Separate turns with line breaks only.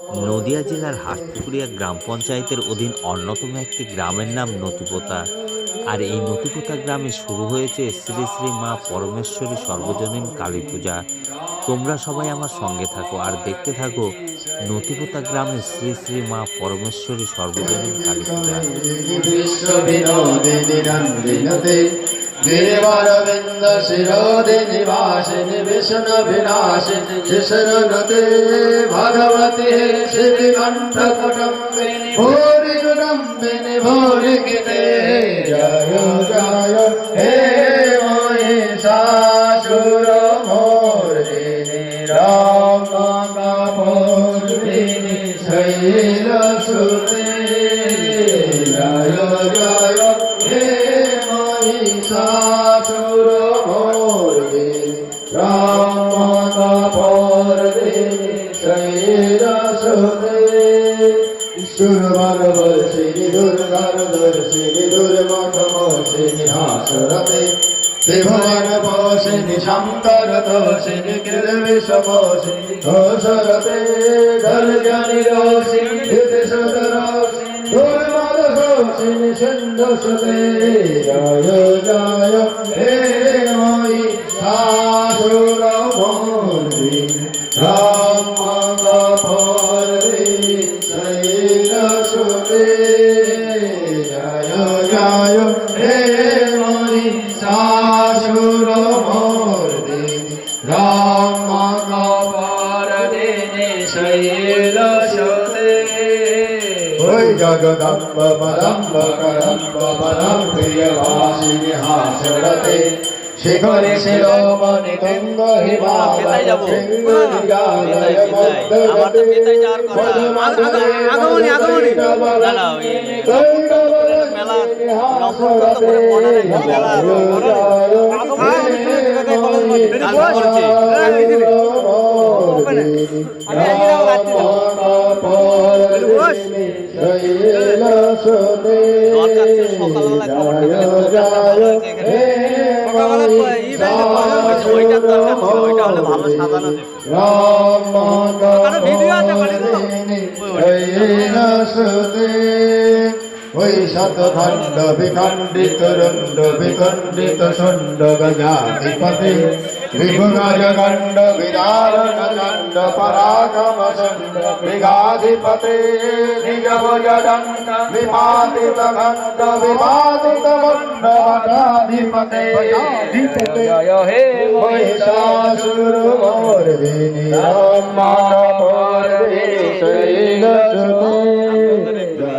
নদিয়া জেলার হাটপুকুরিয়া গ্রাম পঞ্চায়েতের অধীন অন্যতম একটি গ্রামের নাম নতুপোতা। আর এই নতুপোতা গ্রামে শুরু হয়েছে শ্রী শ্রী মা পরমেশ্বরী সর্বজনীন কালী পূজা। তোমরা সবাই আমার সঙ্গে থাকো আর দেখতে থাকো নতুপোতা গ্রামে শ্রী শ্রী মা পরমেশ্বরী সর্বজনীন কালী পূজা।
गिरिवरविन्द शिरोधि निवासिनि विष्णुभिलासिनि विष्णुते भगवति श्रीकण्ठकुटुम्बिनि भोरि भूरिगिते। जय जय, हे महिषासुरमोर्दिनि रामकापूर्दिनि शैलसुते। जय जय। সুরবার বর্ষিণী দুর্গার দর্শিনী দুর্মঠমর্ষিণী হাসরতে ত্রিভুবন পোষিণী শঙ্কর দোষিণী কিলবিষ পোষিণী ঘোষরতে ঢলজানি রোষিণী ধৃতসদ শোষিণী সিন্ধুসুতে জয় জয় জয় হে ময়ি শাশুর মন্দির রাম ওই জগদম্ব পরম্ব করম্ব পরম প্রিয়বাসিনী হাসরতে শিখরে শিরোমণি তুঙ্গ
পেতায় হয়েছে এখানে। ওই-।
ওই শতখণ্ড বিখণ্ডিত রণ্ড বিখণ্ডিত ষণ্ড গজাধিপতি विघ्नजगण्ड विदारणदण्ड परागमदण्ड मृगाधिपते निजवजदण्ड विपादितगण्ड विपादितमण्डवनाधिपते जय हे महिषासुरमर्दिनि रामापर्दिशैलसुते जय